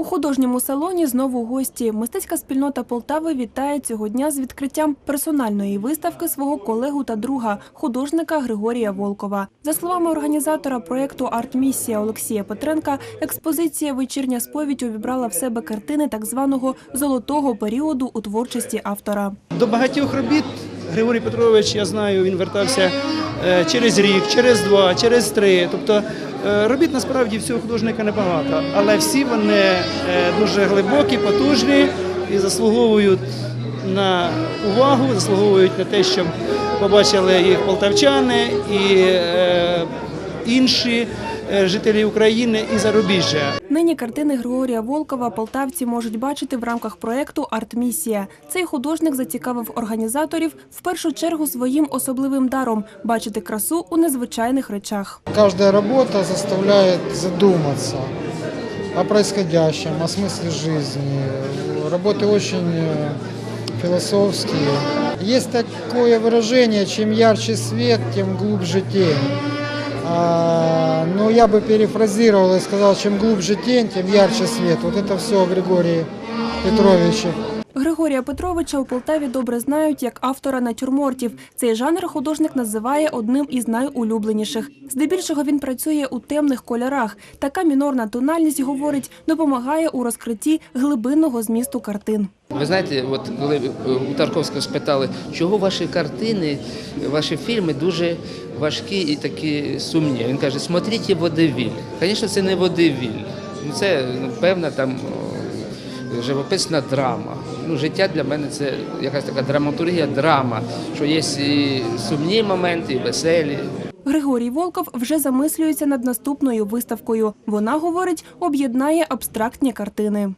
У художньому салоні знову гості. Мистецька спільнота Полтави вітає цього дня з відкриттям персональної виставки свого колегу та друга, художника Григорія Волкова. За словами організатора проєкту «Артмісія» Олексія Петренка, експозиція «Вечірня сповідь» увібрала в себе картини так званого золотого періоду у творчості автора. До багатьох робіт Григорій Петрович, я знаю, він вертався е, через рік, через два, через три. Тобто е, робіт насправді всього художника небагато, але всі вони е, дуже глибокі, потужні і заслуговують на увагу, заслуговують на те, щоб побачили їх полтавчани і інші е, жителі України і зарубіжжя. Нині картини Григорія Волкова полтавці можуть бачити в рамках проєкту «Артмісія». Цей художник зацікавив організаторів в першу чергу своїм особливим даром – бачити красу у незвичайних речах. Каждая работа заставляет задуматься о происходящем, о смысле жизни. Работы очень э, философские. Есть такое выражение, чем ярче свет, тем глубже тень. А, но я бы перефразировал и сказал, чем глубже тень, тем ярче свет. Вот это все о Григории Петровиче. Григорія Петровича у Полтаві добре знають як автора натюрмортів. Цей жанр художник називає одним із найулюбленіших. Здебільшого він працює у темних кольорах. Така мінорна тональність, говорить, допомагає у розкритті глибинного змісту картин. Ви знаєте, от коли е, у Тарковського спитали, чого ваші картини, ваші фільми дуже важкі і такі сумні. Він каже, смотрите водевіль. Звісно, це не водевіль. Ну, Це ну, певна там живописна драма. Ну, життя для мене це якась така драматургія, драма, що є і сумні моменти, і веселі. Григорій Волков вже замислюється над наступною виставкою. Вона, говорить, об'єднає абстрактні картини.